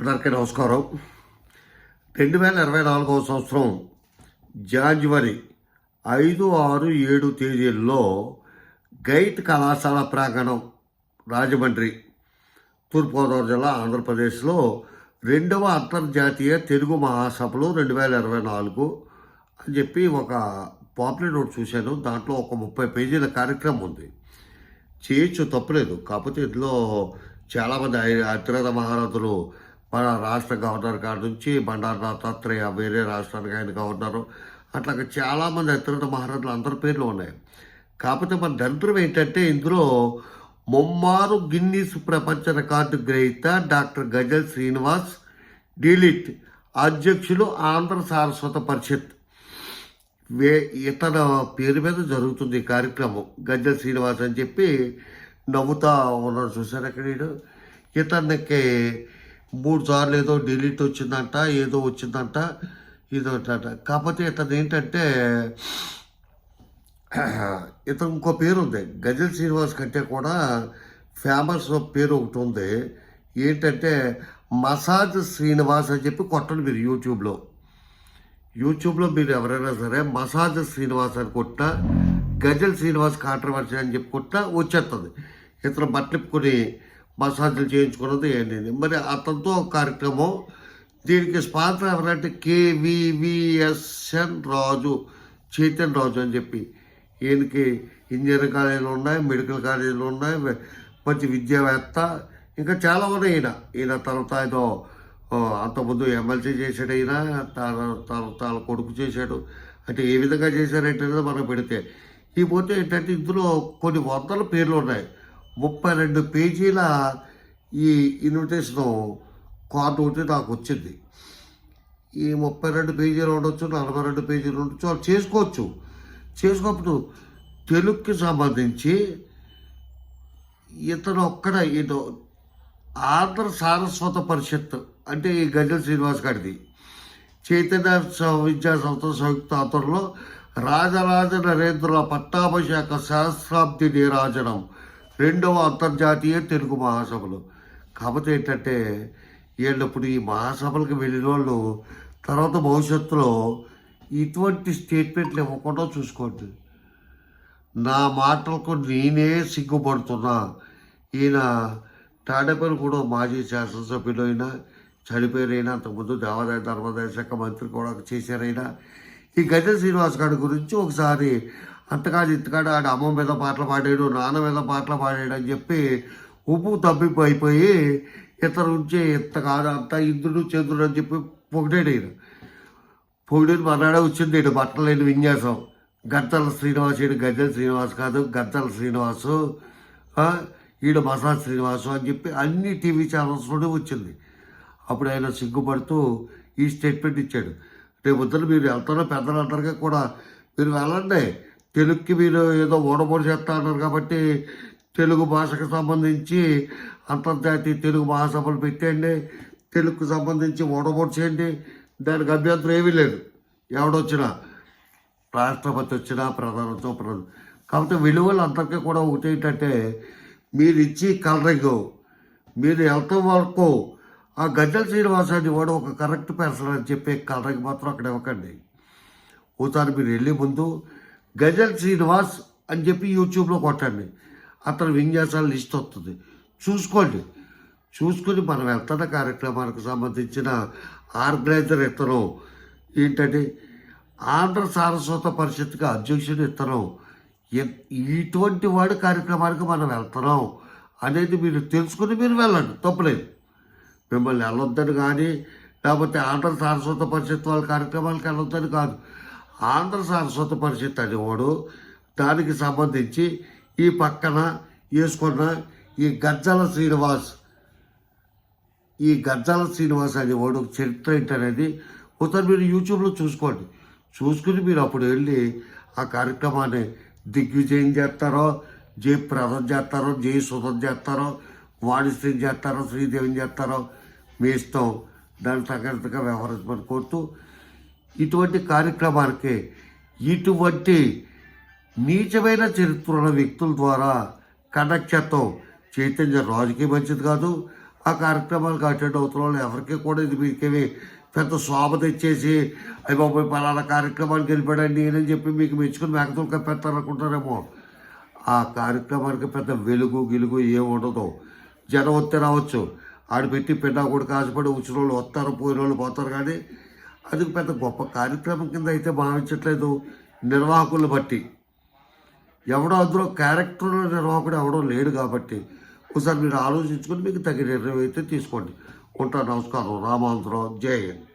అందరికీ నమస్కారం. రెండు వేల ఇరవై నాలుగవ సంవత్సరం జాన్వరి ఐదు ఆరు ఏడు తేదీల్లో గైట్ కళాశాల ప్రాంగణం రాజమండ్రి తూర్పుగోదావరి జిల్లా ఆంధ్రప్రదేశ్లో రెండవ అంతర్జాతీయ తెలుగు మహాసభలు రెండు వేల ఇరవై నాలుగు అని చెప్పి ఒక పాపులర్ నోట్ చూశాను. దాంట్లో ఒక ముప్పై పేజీల కార్యక్రమం ఉంది. చేయొచ్చు తప్పలేదు. కాకపోతే ఇందులో చాలామంది ఐ- అతిరథ మహారథులు మన రాష్ట్ర గవర్నర్ గారి నుంచి బండారు దత్తాత్రేయ వేరే రాష్ట్రానికి ఆయన గవర్నరు. అట్లా చాలామంది అత్యున్నత మహారాజులు అందరి పేర్లు ఉన్నాయి. కాకపోతే మన దరిద్రం ఏంటంటే ఇందులో ముమ్మారు గిన్నీస్ ప్రపంచ రికార్డు గ్రహీత డాక్టర్ గజల్ శ్రీనివాస్ డిలిట్ అధ్యక్షులు ఆంధ్ర సారస్వత పరిషత్. వే ఇతను పేరు మీద జరుగుతుంది ఈ కార్యక్రమం. గజ్జల శ్రీనివాస్ అని చెప్పి నవ్వుతా ఉన్నాడు చూశారు అక్కడ ఇతనికి మూడు సార్లు ఏదో డిలీట్ వచ్చిందంట ఏదో వచ్చిందంట ఇదో కాకపోతే ఇతను ఏంటంటే ఇతను ఇంకో పేరు ఉంది గజల్ శ్రీనివాస్ కంటే కూడా ఫేమస్ పేరు ఒకటి ఉంది. ఏంటంటే మసాజ్ శ్రీనివాస్ అని చెప్పి కొట్టండి మీరు యూట్యూబ్లో. యూట్యూబ్లో మీరు ఎవరైనా సరే మసాజ్ శ్రీనివాస్ అని కొట్టినా గజల్ శ్రీనివాస్ కాంట్రవర్సీ అని చెప్పి వచ్చేస్తుంది ఇతను బట్టలిప్పుకొని మసాజ్లు చేయించుకున్నది ఏంటి మరి అతనితో కార్యక్రమం. దీనికి స్పాన్సర్ ఎవరంటే కేవీవిఎస్ఎన్ రాజు చైతన్య రాజు అని చెప్పి. ఈయనకి ఇంజనీరింగ్ కాలేజీలు ఉన్నాయి మెడికల్ కాలేజీలు ఉన్నాయి మంచి విద్యావేత్త. ఇంకా చాలా ఉన్నాయి ఈయన. ఈయన తర్వాత ఏదో అంతకుముందు ఎమ్మెల్సీ చేశాడు ఈయన తన తన తన కొడుకు చేశాడు. అంటే ఏ విధంగా చేశారంటే మనం పెడితే. ఈ పోతే ఏంటంటే ఇందులో కొన్ని వందల పేర్లు ఉన్నాయి. ముప్పై రెండు పేజీల ఈ ఇన్విటేషన్ కార్డు ఒకటి నాకు వచ్చింది. ఈ ముప్పై రెండు పేజీలు ఉండొచ్చు నలభై రెండు పేజీలు ఉండొచ్చు వాళ్ళు చేసుకోవచ్చు. చేసుకోప్పుడు తెలుగుకి సంబంధించి ఇతను ఒక్కడ ఇటు ఆంధ్ర సారస్వత పరిషత్ అంటే ఈ గజల్ శ్రీనివాస్ గారిది. చైతన్య విద్యా సంస్థ సంయుక్త ఆధ్వర్యంలో రాజరాజ నరేంద్ర పట్టాభిషేక సహస్రాబ్ది నీరాజనం రెండవ అంతర్జాతీయ తెలుగు మహాసభలు. కాకపోతే ఏంటంటే వీళ్ళప్పుడు ఈ మహాసభలకు వెళ్ళిన వాళ్ళు తర్వాత భవిష్యత్తులో ఇటువంటి స్టేట్మెంట్లు ఇవ్వకుండా చూసుకోండి. నా మాటలకు నేనే సిగ్గుపడుతున్నా. ఈయన తాడేపల్లి కూడా మాజీ శాసనసభ్యులు అయినా చనిపోయారైనా అంతకుముందు దేవాదాయ ధర్మాదాయ శాఖ మంత్రి కూడా చేశారైనా. ఈ గజ శ్రీనివాస్ గారి గురించి ఒకసారి అంతకాదు ఇంతకాడు ఆడ అమ్మ మీద పాటలు పాడాడు నాన్న మీద పాటలు పాడాడు అని చెప్పి ఉప్పు తప్పిపోయిపోయి ఇతరు నుంచి ఇంత కాదు అంత ఇంద్రుడు చంద్రుడు అని చెప్పి పొగిడాడు ఈయన. పొగిడేది మర్నాడే వచ్చింది ఈయన బట్టలు లేని విన్యాసం. గద్దల శ్రీనివాస్ ఈయన గద్దెల శ్రీనివాస్ కాదు గద్దల శ్రీనివాసు ఈడ ఈడు మసాజ్ శ్రీనివాసు అని చెప్పి అన్ని టీవీ ఛానల్స్లోనే వచ్చింది. అప్పుడు ఆయన సిగ్గుపడుతూ ఈ స్టేట్మెంట్ ఇచ్చాడు. రేపు పొద్దున మీరు వెళ్తారో పెద్దలందరికీ కూడా మీరు వెళ్ళండి. తెలుగుకి మీరు ఏదో ఓడబోడు చేస్తా అన్నారు కాబట్టి తెలుగు భాషకు సంబంధించి అంతర్జాతీయ తెలుగు మహాసభలు పెట్టండి తెలుగుకు సంబంధించి ఓడబోడు చేయండి దానికి అభ్యంతరం ఏమీ లేదు. ఎవడొచ్చినా రాష్ట్రపతి వచ్చినా ప్రధానంతో ప్రధాన కాబట్టి విలువలు అందరికీ కూడా ఒకటి ఏంటంటే మీరు ఇచ్చి కలరింగ్ మీరు వెళ్తాం వరకు ఆ గజ్జల శ్రీనివాసాన్ని వాడు ఒక కరెక్ట్ పర్సన్ అని చెప్పి కలరింగ్ మాత్రం అక్కడ ఇవ్వకండి. ఒకసారి మీరు వెళ్ళే ముందు గజల్ శ్రీనివాస్ అని చెప్పి యూట్యూబ్లో కొట్టండి. అతని విన్యాసాల లిస్ట్ వస్తుంది. చూసుకోండి. చూసుకుని మనం వెళ్తున్న కార్యక్రమానికి సంబంధించిన ఆర్గనైజర్ ఇతను. ఏంటంటే ఆంధ్ర సారస్వత పరిషత్కి అధ్యక్షుడు ఇతను. ఇటువంటి వాడి కార్యక్రమానికి మనం వెళ్తున్నాం అనేది మీరు తెలుసుకుని మీరు వెళ్ళండి. తప్పులేదు. మిమ్మల్ని వెళ్ళొద్దని కానీ లేకపోతే ఆంధ్ర సారస్వత పరిషత్ వాళ్ళ కార్యక్రమాలకు వెళ్ళొద్దని కాదు. ఆంధ్ర సరస్వత పరిషత్ అనేవాడు. దానికి సంబంధించి ఈ పక్కన వేసుకున్న ఈ గజ్జల శ్రీనివాస్ ఈ గజ్జాల శ్రీనివాస్ అనేవాడు చరిత్ర ఏంటనేది ఒకసారి మీరు యూట్యూబ్లో చూసుకోండి. చూసుకుని మీరు అప్పుడు వెళ్ళి ఆ కార్యక్రమాన్ని దిగ్విజయం చేస్తారో జయప్రదం చేస్తారో జయసుధం చేస్తారో వాణిశ్రీ చేస్తారో శ్రీదేవిని చేస్తారో మీ ఇష్టం. దాని తగ్గట్టుగా వ్యవహరించమని కోరుతూ ఇటువంటి కార్యక్రమానికి ఇటువంటి నీచమైన చరిత్ర ఉన్న వ్యక్తుల ద్వారా కనెక్ట్ చేస్తాం చైతన్య రాజుకి మంచిది కాదు. ఆ కార్యక్రమాలకు అటెండ్ అవుతున్న వాళ్ళు ఎవరికి కూడా ఇది మీకేమి పెద్ద శోభ తెచ్చేసి అయ్యి బాబు పలానా కార్యక్రమానికి వెళ్ళిపోయాడు నేనని చెప్పి మీకు మెచ్చుకుని మేకతలు కప్పెత్తారనుకుంటారేమో ఆ కార్యక్రమానికి పెద్ద వెలుగు గిలుగు ఏం ఉండదు. జనం వస్తే రావచ్చు. ఆడు పెట్టి పెన్నా కూడా కాసుపడి వచ్చిన వాళ్ళు వస్తారు పోయిన వాళ్ళు పోతారు కానీ అది పెద్ద గొప్ప కార్యక్రమం కింద అయితే భావించట్లేదు నిర్వాహకులను బట్టి. ఎవడో అందులో క్యారెక్టర్ నిర్వాహకుడు ఎవడో లేడు కాబట్టి ఒకసారి మీరు ఆలోచించుకొని మీకు తగిన నిర్ణయం అయితే తీసుకోండి. ఉంటా నమస్కారం. రామాంధ్రం జై హింద్.